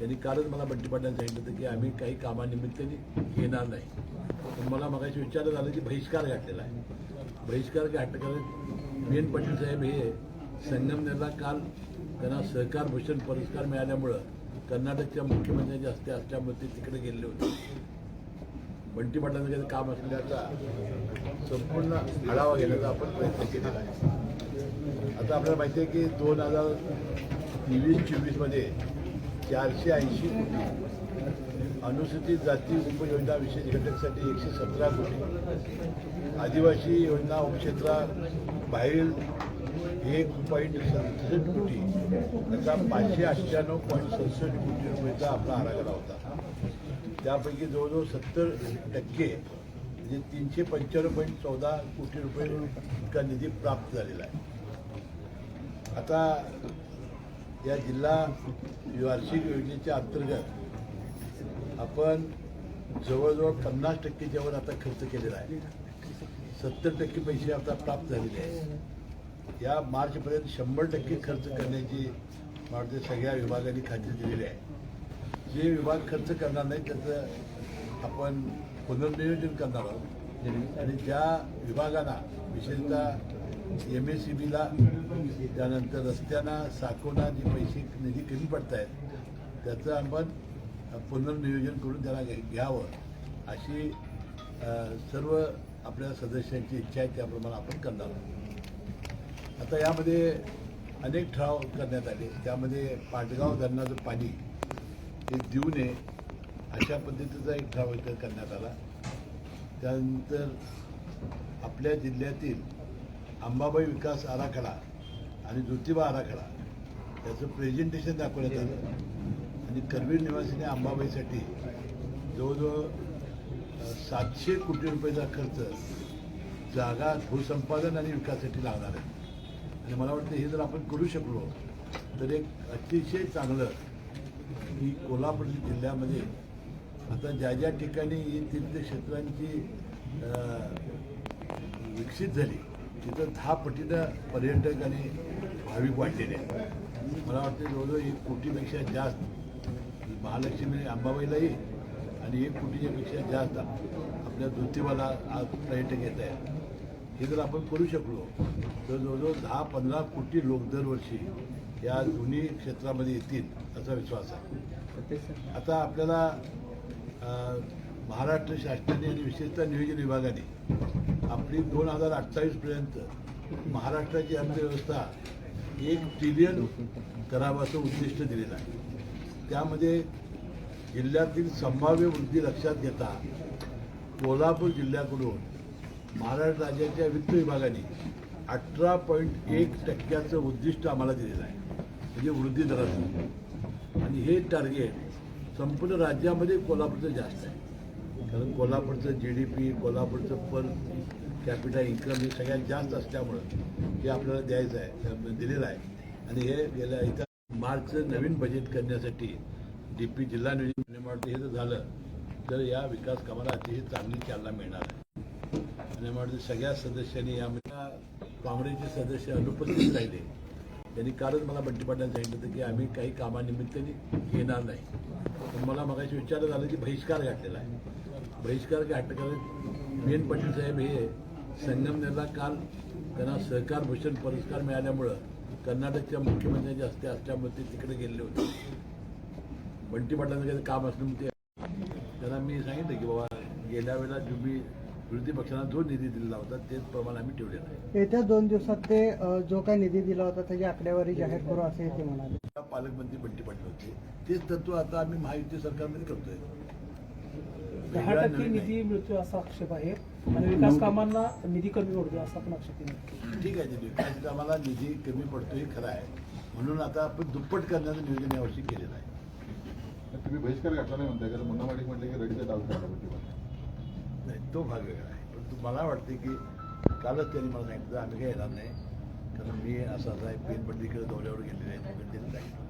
त्यांनी कालच मला बंटी पाटलांनी सांगितलं होतं की आम्ही काही कामानिमित्ताने येणार नाही. पण मला मगाशी विचारलं झालं की बहिष्कार घातलेला आहे. बहिष्कार घातलं बी एन पाटील साहेब हे संगमनेरला काल त्यांना सहकार भूषण पुरस्कार मिळाल्यामुळं कर्नाटकच्या मुख्यमंत्र्यांच्या हस्ते असल्यामुळे ते तिकडे गेलेले होते. बंटी पाटलांचं काही काम असल्याचा संपूर्ण आढावा घेण्याचा आपण प्रयत्न केलेला आहे. आता आपल्याला माहिती आहे की दोन हजार तेवीस चोवीसमध्ये चारशे ऐंशी कोटी. अनुसूचित जाती उपयोजना विशेष घटकसाठी एकशे सतरा कोटी. आदिवासी योजना उपक्षेत्रा बाहेर एक पॉईंट सदुसष्ट कोटी. त्याचा पाचशे अठ्ठ्याण्णव पॉईंट सदुसष्ट कोटी रुपयेचा आपला आराखडा होता. त्यापैकी जवळजवळ सत्तर टक्के म्हणजे तीनशे पंच्याण्णव पॉईंट चौदा कोटी रुपये इतका निधी प्राप्त झालेला आहे. आता या जिल्हा वार्षिक योजनेच्या अंतर्गत आपण जवळजवळ पन्नास टक्केच्या वर आता खर्च केलेला आहे. सत्तर टक्के पैसे आता प्राप्त झालेले आहेत. या मार्चपर्यंत शंभर टक्के खर्च करण्याची मला वाटते सगळ्या विभागांनी खात्री दिलेली आहे. जे विभाग खर्च करणार नाही त्याचं आपण पुनर्नियोजन करणार आहोत. आणि ज्या विभागांना विशेषतः एम एस सी बीला त्यानंतर रस्त्यांना साकोना जे पैसे निधी कमी पडत आहेत त्याचं आपण पुनर्नियोजन करून त्याला घ्यावं. अशी सर्व आपल्या सदस्यांची इच्छा आहे त्याप्रमाणे आपण करणार आहोत. आता यामध्ये अनेक ठराव करण्यात आले. त्यामध्ये पाटगाव धरणाचं पाणी हे देऊ नये अशा पद्धतीचा एक ठराव इथं करण्यात आला. त्यानंतर आपल्या जिल्ह्यातील अंबाबाई विकास आराखडा आणि ज्योतिबा आराखडा याचं प्रेझेंटेशन दाखवण्यात आलं. आणि करवीर निवासीने अंबाबाईसाठी जवळजवळ सातशे कोटी रुपयाचा खर्च जागा भूसंपादन आणि विकासासाठी लागणार आहे. आणि मला वाटतं हे जर आपण करू शकलो तर एक अतिशय चांगलं की कोल्हापूर जिल्ह्यामध्ये आता ज्या ज्या ठिकाणी ही तीर्थक्षेत्रांची विकसित झाली तिथं दहा पटीनं पर्यटक आणि भाविक वाढलेले आहेत. मला वाटतं जवळजवळ एक कोटीपेक्षा जास्त महालक्ष्मी अंबाबाईलाही आणि एक कोटीच्या पेक्षा जास्त आपल्या ज्योतिबाला आज पर्यटक येत आहेत. हे जर आपण करू शकलो तर जवळजवळ दहा पंधरा कोटी लोक दरवर्षी या दोन्ही क्षेत्रामध्ये येतील असा विश्वास आहे. आता आपल्याला महाराष्ट्र शासनाने आणि विशेषतः नियोजन विभागाने आपली दोन हजार अठ्ठावीसपर्यंत महाराष्ट्राची अर्थव्यवस्था एक ट्रिलियन करावाचं उद्दिष्ट दिलेलं आहे. त्यामध्ये जिल्ह्यातील संभाव्य वृद्धी लक्षात घेता कोल्हापूर जिल्ह्याकडून महाराष्ट्र राज्याच्या वित्त विभागाने अठरा पॉईंट एक टक्क्याचं उद्दिष्ट आम्हाला दिलेलं आहे. म्हणजे वृद्धी दराचं आणि हे टार्गेट संपूर्ण राज्यामध्ये कोल्हापूरचं जास्त आहे. कारण कोल्हापूरचं जी डी पी कोल्हापूरचं पर कॅपिटल इन्कम हे सगळ्यात जास्त असल्यामुळं हे आपल्याला द्यायचं आहे दिलेलं आहे. आणि हे गेल्या इथं मार्चचं नवीन बजेट करण्यासाठी डी पी जिल्हा नियोजन हे जर झालं तर या विकास कामाला अतिशय चांगली चालना मिळणार आहे. आणि मला सगळ्या सदस्यांनी या काँग्रेसचे सदस्य अनुपस्थित राहिले. त्यांनी कालच मला बंटी पाटलांनी सांगितलं होतं की आम्ही काही कामानिमित्ताने येणार नाही. पण मला मगाशी विचारलं झालं की बहिष्कार घातलेला आहे. बहिष्कार घातलं बी एन पाटील साहेब हे संगमनेरला काल त्यांना सहकार भूषण पुरस्कार मिळाल्यामुळं कर्नाटकच्या मुख्यमंत्र्यांच्या हस्ते असल्यामुळे ते तिकडे गेले होते. बंटी पाटलांचं काही काम असल्यामुळे ते त्यांना मी सांगितलं की बाबा गेल्या वेळेला तुम्ही विरोधी पक्षांना जो निधी दिलेला होता तेच प्रमाण आम्ही ठेवलेलं आहे येत्या दोन दिवसात ते जो काही निधी दिला होता त्याची आकडेवारी जाहीर करू असे ते म्हणाले. पालकमंत्री बंटी पाटील होते. तेच तत्व आता आम्ही महायुती सरकारमध्ये करतोय. दहा टक्के निधी. मिळतोय असा आक्षेप आहे. आणि विकास कामांना निधी कमी पडतोय असा पण आक्षेप आहे. ठीक आहे विकास कामाला निधी कमी पडतो हे खरं आहे. म्हणून आता आपण दुप्पट करण्याचं नियोजन यावर्षी केलेलं आहे. तुम्ही बहिष्कार घातला नाही म्हणताय कारण मुन्ना माडिक म्हटलं की रडीचा डाव नाही तो भाग वेगळा आहे. परंतु मला वाटते की कालच त्यांनी मला सांगितलं आम्ही काही येणार नाही. कारण मी असं असं आहे पेन दौऱ्यावर गेलेले आहे त्यांनी सांगितलं.